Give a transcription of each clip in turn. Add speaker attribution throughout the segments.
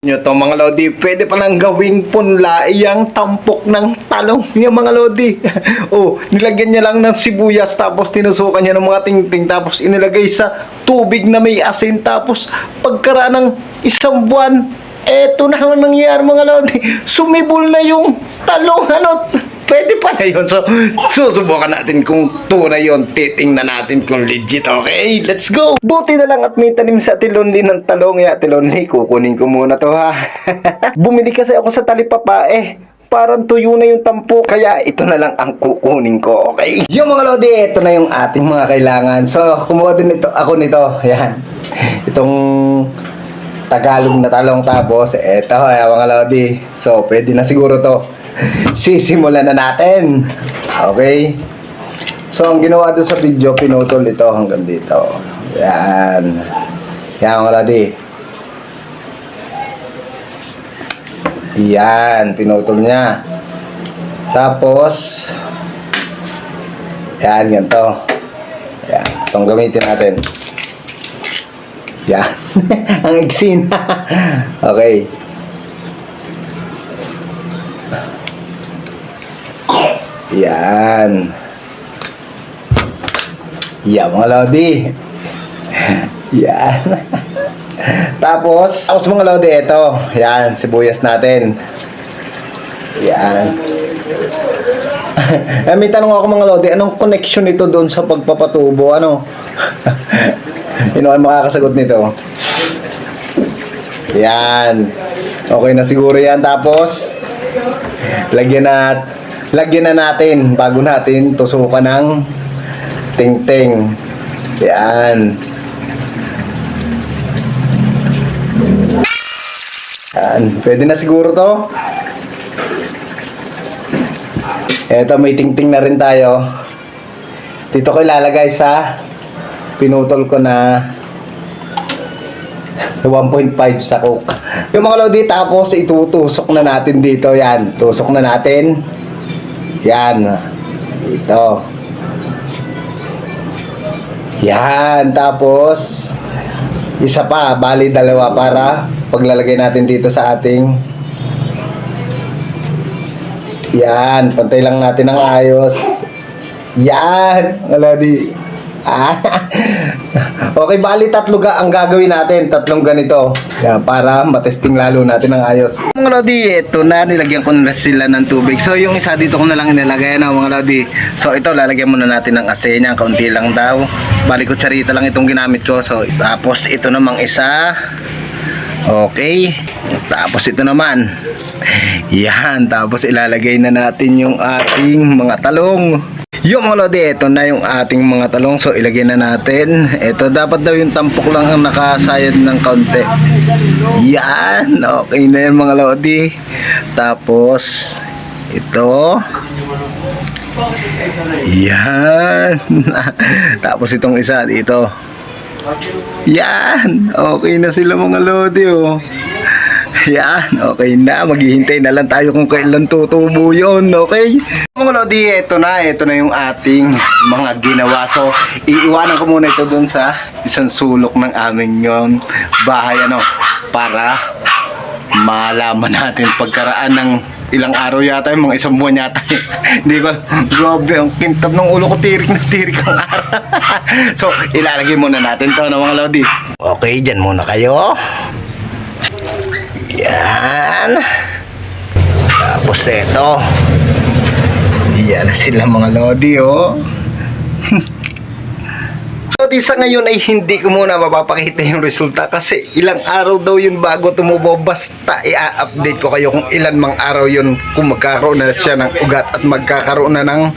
Speaker 1: nyo to mga lodi, pwede palang gawing punla iyang tampok ng talong yung mga lodi. oh, nilagyan niya lang ng sibuyas tapos tinusukan niya ng mga tingting tapos inilagay sa tubig na may asin tapos pagkaraan ng isang buwan, eto na ang nangyayari mga lodi. Sumibol na yung talong ano. Pwede pa na yun. So, susubukan natin kung tunay yun. Titingnan natin kung legit. Okay, let's go. Buti na lang at may tanim sa Tilonli ng talong. Ya, Tilonli, kukunin ko muna to ha. Bumili kasi ako sa talipapa eh. Parang tuyo na yung tampo. Kaya ito na lang ang kukunin ko, okay? Yung mga lodi, ito na yung ating mga kailangan. So, kumuha din ito, ako nito. Yan. Itong Tagalog na talong tapos eto ay mga lodi. So, pwede na siguro to. Sisimulan na natin. Okay? So, ang ginawa doon sa video, pinutol ito hanggang dito. Yan. Yan mga lodi. Yan, pinutol niya. Tapos, yan, ganito. Yan, itong gamitin natin. Yan. Ang iksin. okay. Yan. Yan mga lodi. Yan. tapos, tapos mga lodi, ito. Yan, sibuyas natin. Yan. eh, may tanong ako mga lodi, anong connection nito doon sa pagpapatubo? Ano? Sino ay makakasagot nito? Yan. Okay na siguro yan. Tapos, lagyan na, lagyan na natin bago natin tusukan ng ting-ting. Yan. Yan. Pwede na siguro to. Eto, may ting-ting na rin tayo. Dito ko ilalagay sa pinutol ko na 1.5 sa coke. Yung mga lodi, tapos itutusok na natin dito. Yan, tusok na natin. Yan. Ito. Yan, tapos isa pa, bali dalawa para paglalagay natin dito sa ating yan, pantay lang natin ng ayos. Yan, wala di. Ah. okay, bali tatlo ga ang gagawin natin. Tatlong ganito. Yan, para matesting lalo natin ng ayos. Mga lodi, ito na. Nilagyan ko na sila ng tubig. So, yung isa dito ko na lang inilagay na mga lodi. So, ito, lalagyan muna natin ng asin. Yan, kaunti lang daw. Bali, kutsarita lang itong ginamit ko. So, tapos ito namang isa. Okay. Tapos ito naman. Yan. Tapos ilalagay na natin yung ating mga talong. Yung mga lodi, ito na yung ating mga talong. So ilagay na natin. Ito dapat daw yung tampok lang ang nakasayad ng kaunti. Yan. Okay na yan mga lodi. Tapos ito. Yan. Tapos itong isa dito. Yan. Okay na sila mga lodi oh. Yan. Okay na. Maghihintay na lang tayo kung kailan tutubo yun. Okay? Mga lodi, ito na. Ito na yung ating mga ginawa. So, iiwanan ko muna ito dun sa isang sulok ng aming yung bahay. Ano? Para malaman natin pagkaraan ng ilang araw yata yung mga isang buwan yata hindi ko grabe ang kintab ng ulo ko tirik na tirik ang araw so ilalagay muna natin to ng mga lodi okay dyan muna kayo yan tapos eto yan na sila mga lodi oh Lodi, sa ngayon ay hindi ko muna mapapakita yung resulta kasi ilang araw daw yun bago tumubo. Basta i-update ko kayo kung ilan mang araw yun kung magkakaroon na siya ng ugat at magkakaroon na ng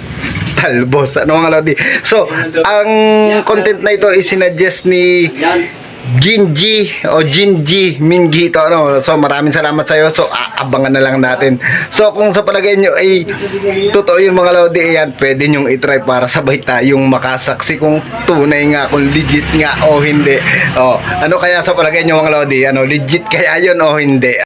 Speaker 1: talbos. Ano mga Lodi? So, ang content na ito is sinuggest ni Ginji o Jinji Mingi ito ano. So maraming salamat sa iyo. So aabangan na lang natin. So kung sa palagay nyo ay totoo yung mga lodi yan, pwede nyong itry para sabay tayong makasaksi kung tunay nga, kung legit nga o hindi. O, ano kaya sa palagay nyo mga lodi? Ano, legit kaya yun o hindi?